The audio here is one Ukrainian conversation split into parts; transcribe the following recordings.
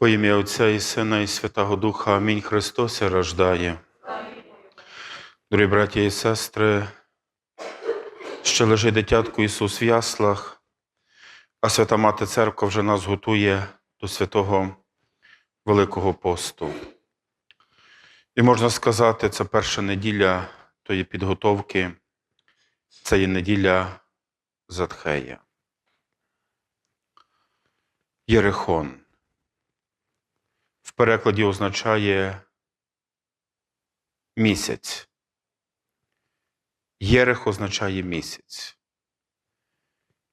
Во ім'я Отця і Сина, і Святого Духа. Амінь. Христос і рождає. Дорогі браті і сестри, ще лежить дитятко Ісус в яслах, а Свята Мати Церква вже нас готує до святого Великого посту. І можна сказати, це перша неділя тої підготовки, це є неділя Затхея. Єрихон. Перекладі означає місяць. Єрих означає місяць.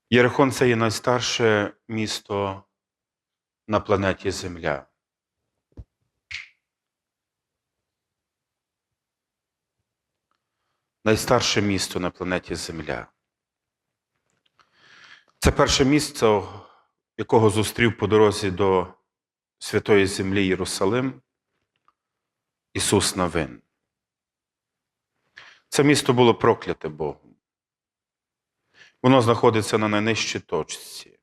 Єрихон це є найстарше місто на планеті Земля. Найстарше місто на планеті Земля. Це перше місце, якого зустрів по дорозі до Святої Землі Єрусалим Ісус Навин. Це місто було прокляте Богом. Воно знаходиться на найнижчій точці.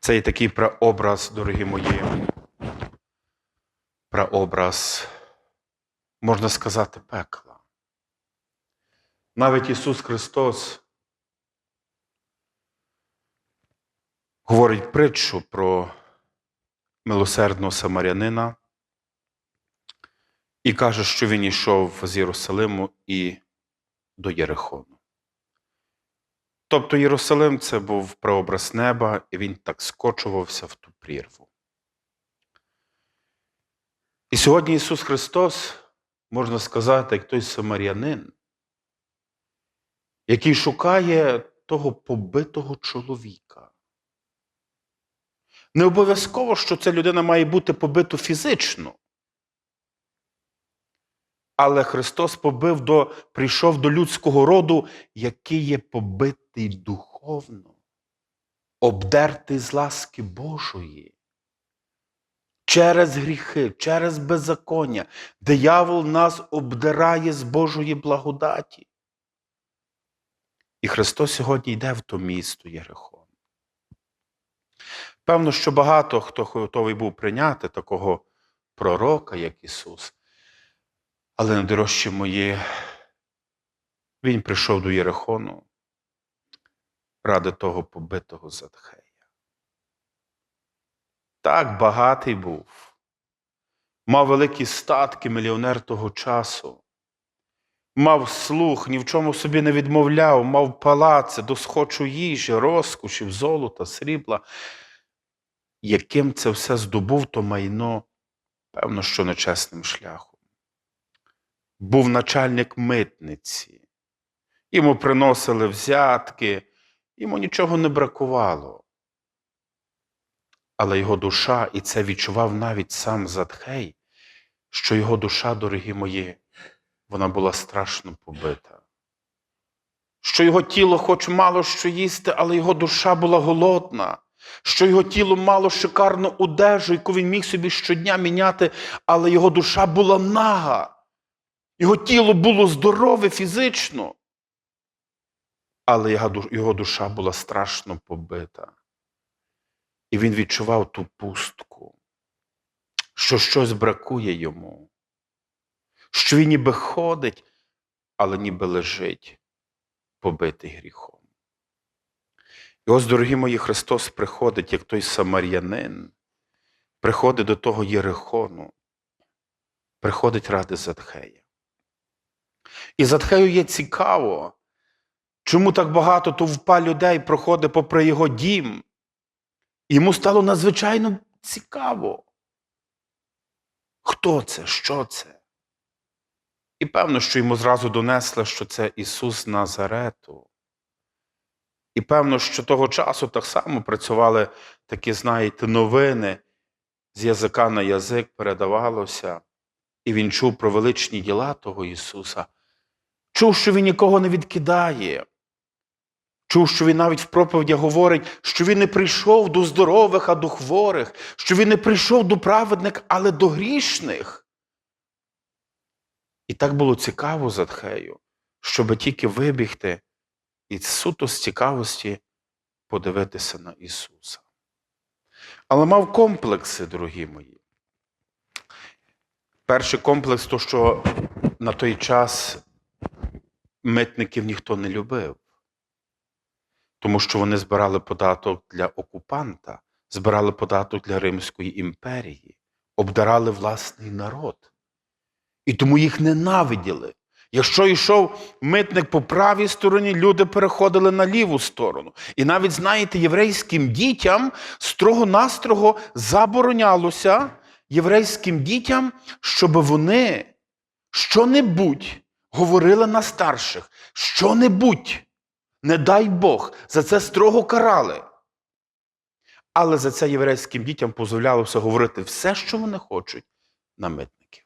Це і такий прообраз, дорогі мої, прообраз, можна сказати, пекла. Навіть Ісус Христос говорить притчу про милосердного самарянина і каже, що він йшов з Єрусалиму і до Єрихону. Тобто Єрусалим це був прообраз неба, і він так скочувався в ту прірву. І сьогодні Ісус Христос, можна сказати, як той самарянин, який шукає того побитого чоловіка. Не обов'язково, що ця людина має бути побита фізично. Але Христос побив до, прийшов до людського роду, який є побитий духовно, обдертий з ласки Божої. Через гріхи, через беззаконня, диявол нас обдирає з Божої благодаті. І Христос сьогодні йде в то місто Єрихон. Певно, що багато хто готовий був прийняти такого пророка, як Ісус. Але найдорожче моє, Він прийшов до Єрихону ради того побитого Задхея. Так багатий був, мав великі статки мільйонер того часу, мав слух, ні в чому собі не відмовляв, мав палаци, досхочу їжі, розкошів, золота, срібла. Яким це все здобув, то майно, певно, що нечесним шляхом. Був начальник митниці, йому приносили взятки, йому нічого не бракувало. Але його душа, і це відчував навіть сам Задхей, що його душа, дорогі мої, вона була страшно побита. Що його тіло хоч мало що їсти, але його душа була голодна, що його тіло мало шикарну одежу, яку він міг собі щодня міняти, але його душа була нага. Його тіло було здорове фізично, але його душа була страшно побита. І він відчував ту пустку, що щось бракує йому, що він ніби ходить, але ніби лежить, побитий гріхом. І ось, дорогі мої, Христос приходить, як той самарянин, приходить до того Єрихону, приходить ради Задхея. І Задхею є цікаво, чому так багато товпа людей проходить попри його дім. Йому стало надзвичайно цікаво. Хто це? Що це? І певно, що йому зразу донесли, що це Ісус Назарету. І певно, що того часу так само працювали такі, знаєте, новини з язика на язик передавалося, і він чув про величні діла того Ісуса. Чув, що Він нікого не відкидає. Чув, що він навіть в проповідях говорить, що він не прийшов до здорових, а до хворих, що він не прийшов до праведних, але до грішних. І так було цікаво Задхею, щоб тільки вибігти і суто з цікавості подивитися на Ісуса. Але мав комплекси, дорогі мої. Перший комплекс то, що на той час митників ніхто не любив, тому що вони збирали податок для окупанта, збирали податок для Римської імперії, обдарали власний народ. І тому їх ненавиділи. Якщо йшов митник по правій стороні, люди переходили на ліву сторону. І навіть, знаєте, єврейським дітям строго-настрого заборонялося єврейським дітям, щоб вони що-небудь говорили на старших, що-небудь, не дай Бог, за це строго карали. Але за це єврейським дітям дозволялося говорити все, що вони хочуть, на митників.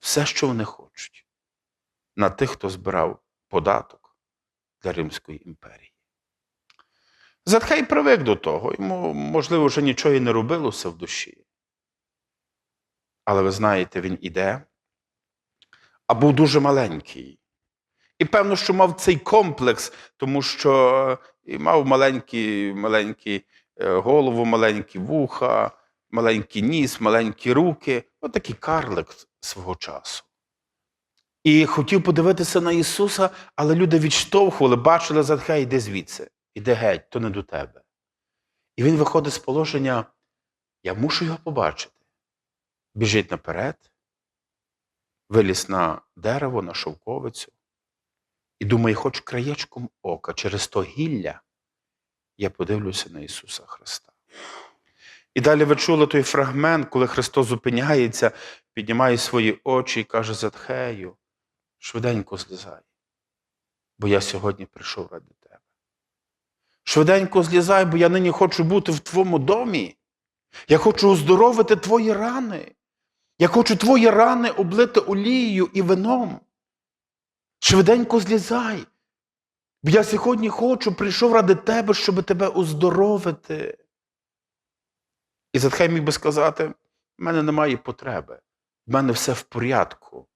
Все, що вони хочуть на тих, хто збирав податок для Римської імперії. Затхей привик до того, йому, можливо, вже нічого і не робилося в душі. Але ви знаєте, він іде, а був дуже маленький. І певно, що мав цей комплекс, тому що і мав маленькі, маленькі е, голову, маленькі вуха, маленький ніс, маленькі руки. Отакий карлик свого часу. І хотів подивитися на Ісуса, але люди відштовхували, бачили Задхей, йди звідси, іди геть, то не до тебе. І він виходить з положення: я мушу його побачити. Біжить наперед, виліз на дерево, на шовковицю, і думає, хоч краєчком ока, через то гілля, я подивлюся на Ісуса Христа. І далі ви чули той фрагмент, коли Христос зупиняється, піднімає свої очі і каже Затхею, швиденько злізай, бо я сьогодні прийшов ради тебе. Швиденько злізай, бо я нині хочу бути в твоєму домі. Я хочу оздоровити твої рани. Я хочу твої рани облити олією і вином. Швиденько злізай. Бо я сьогодні хочу, прийшов ради тебе, щоб тебе оздоровити. І Затхай міг би сказати: в мене немає потреби, в мене все в порядку.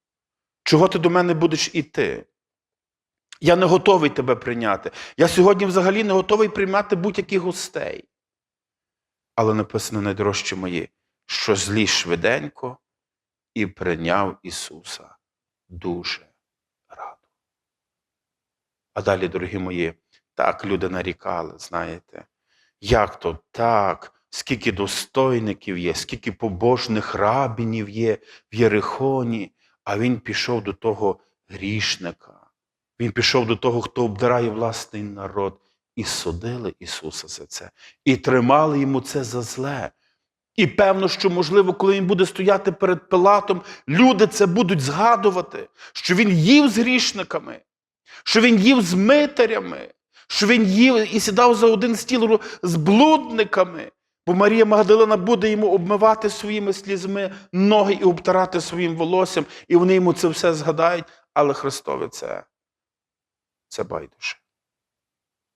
Чого ти до мене будеш іти? Я не готовий тебе прийняти. Я сьогодні взагалі не готовий приймати будь-яких гостей. Але написано найдорожче мої, що зліз швиденько і прийняв Ісуса дуже радо. А далі, дорогі мої, так люди нарікали, знаєте, як то так, скільки достойників є, скільки побожних рабінів є в Єрихоні, а він пішов до того грішника. Він пішов до того, хто обдирає власний народ, і судили Ісуса за це, і тримали йому це за зле. І певно, що, можливо, коли він буде стояти перед Пилатом, люди це будуть згадувати, що він їв з грішниками, що він їв з митарями, що він їв і сідав за один стіл з блудниками. Бо Марія Магдалина буде йому обмивати своїми слізьми ноги і обтирати своїм волоссям, і вони йому це все згадають, але Христове це, це байдуже.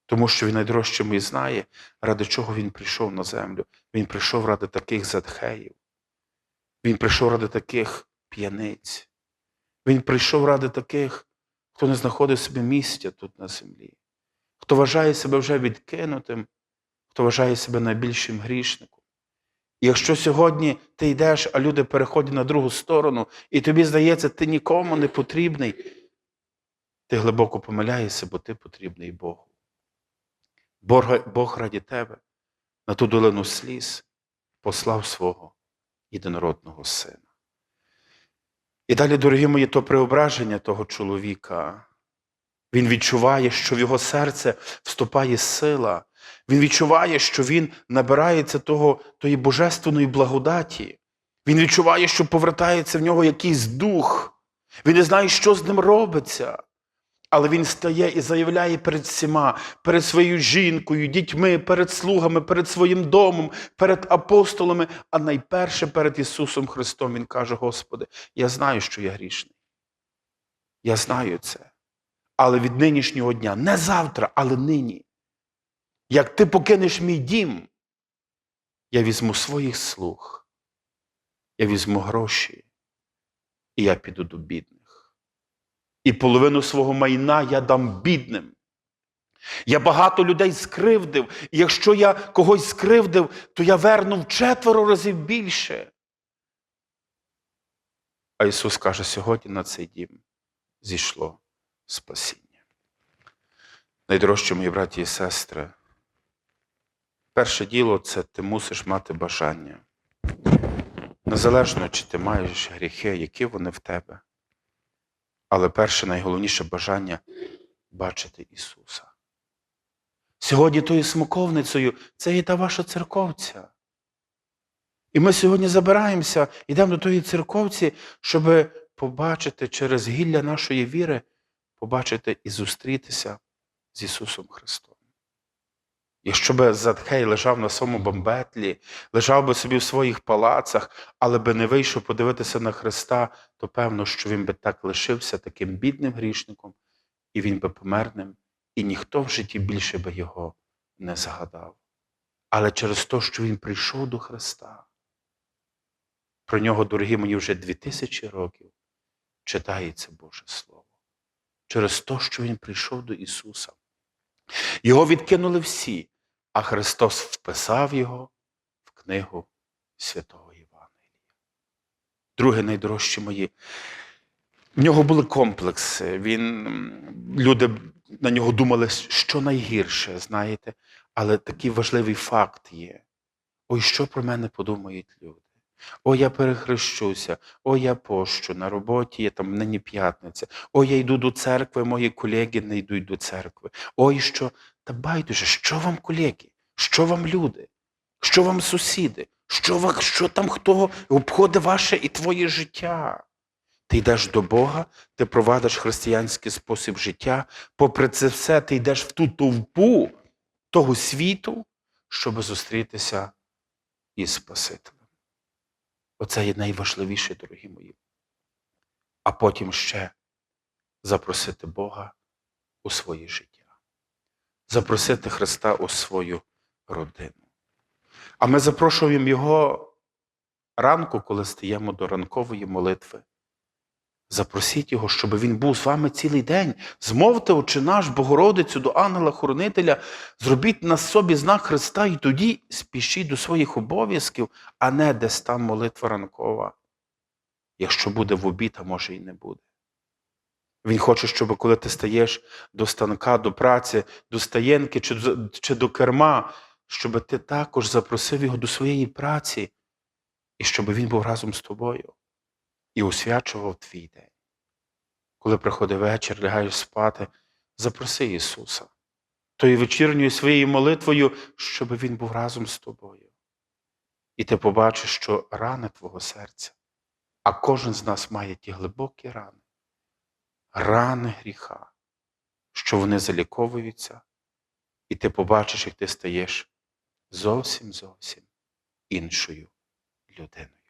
Тому що він найдорожче і знає, ради чого він прийшов на землю. Він прийшов ради таких задхеїв. Він прийшов ради таких п'яниць. Він прийшов ради таких, хто не знаходить собі місця тут на землі, хто вважає себе вже відкинутим, хто вважає себе найбільшим грішником. І якщо сьогодні ти йдеш, а люди переходять на другу сторону, і тобі здається, ти нікому не потрібний, ти глибоко помиляєшся, бо ти потрібний Богу. Бог, раді тебе на ту долину сліз послав свого єдинородного сина. І далі, дорогі мої, то преображення того чоловіка. Він відчуває, що в його серце вступає сила. Він відчуває, що він набирається того, тої божественної благодаті. Він відчуває, що повертається в нього якийсь дух. Він не знає, що з ним робиться. Але він стає і заявляє перед всіма, перед своєю жінкою, дітьми, перед слугами, перед своїм домом, перед апостолами, а найперше перед Ісусом Христом Він каже: Господи, я знаю, що я грішний. Я знаю це. Але від нинішнього дня, не завтра, але нині. Як ти покинеш мій дім, я візьму своїх слуг, я візьму гроші, і я піду до бідних. І половину свого майна я дам бідним. Я багато людей скривдив, і якщо я когось скривдив, то я верну в четверо разів більше. А Ісус каже, сьогодні на цей дім зійшло спасіння. Найдорожчі мої браті і сестри, перше діло це ти мусиш мати бажання. Незалежно, чи ти маєш гріхи, які вони в тебе. Але перше найголовніше бажання бачити Ісуса. Сьогодні тою смоковницею це є та ваша церковця. І ми сьогодні забираємося, йдемо до тої церковці, щоб побачити через гілля нашої віри, побачити і зустрітися з Ісусом Христом. Якщо би Задхей лежав на своєму бомбетлі, лежав би собі в своїх палацах, але би не вийшов подивитися на Христа, то певно, що він би так лишився таким бідним грішником, і він би померним, і ніхто в житті більше би його не згадав. Але через те, що він прийшов до Христа, про нього, дорогі мої, вже дві тисячі років читається Боже Слово. Через те, що він прийшов до Ісуса. Його відкинули всі, а Христос вписав його в книгу Святого Євангелія. Друге, найдорожче мої. В нього були комплекси. Він, люди на нього думали, що найгірше, знаєте, але такий важливий факт є. Ой, що про мене подумають люди? Ой, я перехрещуся, ой, я пощу, на роботі є там нині п'ятниця, ой, я йду до церкви, мої колеги не йдуть до церкви. Ой, що. Та байдуже, що вам колеги? Що вам люди? Що вам сусіди? Що, ва- що там хто обходить ваше і твоє життя? Ти йдеш до Бога, ти провадиш християнський спосіб життя. Попри це все, ти йдеш в ту товпу того світу, щоб зустрітися із Спасителем. Оце є найважливіше, дорогі мої. А потім ще запросити Бога у своє життя, запросити Христа у свою родину. А ми запрошуємо Його ранку, коли стаємо до ранкової молитви. Запросіть його, щоб він був з вами цілий день. Змовте, Отче наш, Богородицю до ангела-хоронителя, зробіть на собі знак Христа і тоді спішіть до своїх обов'язків, а не десь там молитва ранкова. Якщо буде в обід, а може і не буде. Він хоче, щоб коли ти стаєш до станка, до праці, до стаєнки чи, чи до керма, щоб ти також запросив його до своєї праці, і щоб він був разом з тобою і освячував твій день. Коли приходить вечір, лягаєш спати, запроси Ісуса, тою вечірньою своєю молитвою, щоб Він був разом з тобою. І ти побачиш, що рани твого серця, а кожен з нас має ті глибокі рани, рани гріха, що вони заліковуються, і ти побачиш, як ти стаєш зовсім зовсім іншою людиною.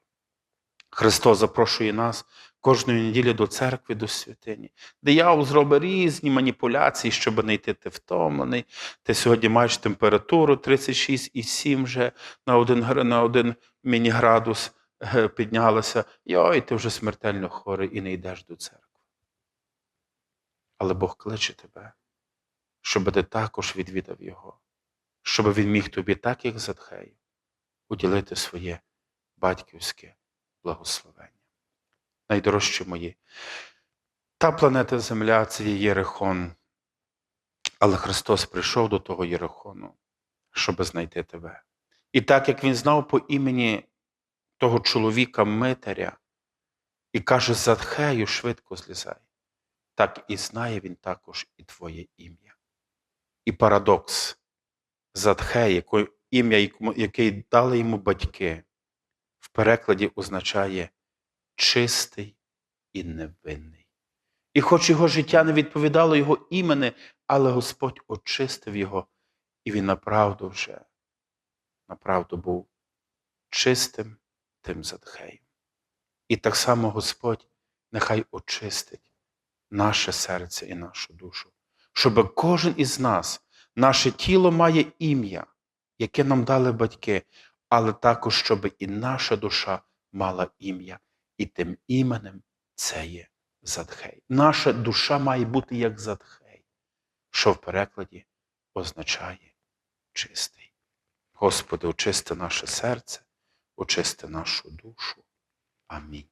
Христос запрошує нас кожної неділі до церкви, до святині. Диявол зробить різні маніпуляції, щоб не йти ти втомлений. Ти сьогодні маєш температуру 36,7 вже на один, на один мініградус е, піднялася. Йой, ти вже смертельно хворий і не йдеш до церкви. Але Бог кличе тебе, щоб ти також відвідав Його, щоб Він міг тобі, так як Задхею, уділити своє батьківське благословення. Найдорожчі мої. Та планета Земля це є Єрихон. Але Христос прийшов до того Єрихону, щоб знайти тебе. І так як Він знав по імені того чоловіка Митаря і каже, Задхею швидко злізай, так і знає він також і твоє ім'я. І парадокс Задхей, яко- ім'я, яке дали йому батьки, перекладі означає чистий і невинний. І хоч його життя не відповідало його імені, але Господь очистив його, і він направду вже, направду був чистим тим задхеєм. І так само Господь нехай очистить наше серце і нашу душу, щоб кожен із нас, наше тіло має ім'я, яке нам дали батьки, але також, щоб і наша душа мала ім'я, і тим іменем це є Задхей. Наша душа має бути як Задхей, що в перекладі означає чистий. Господи, очисти наше серце, очисти нашу душу. Амінь.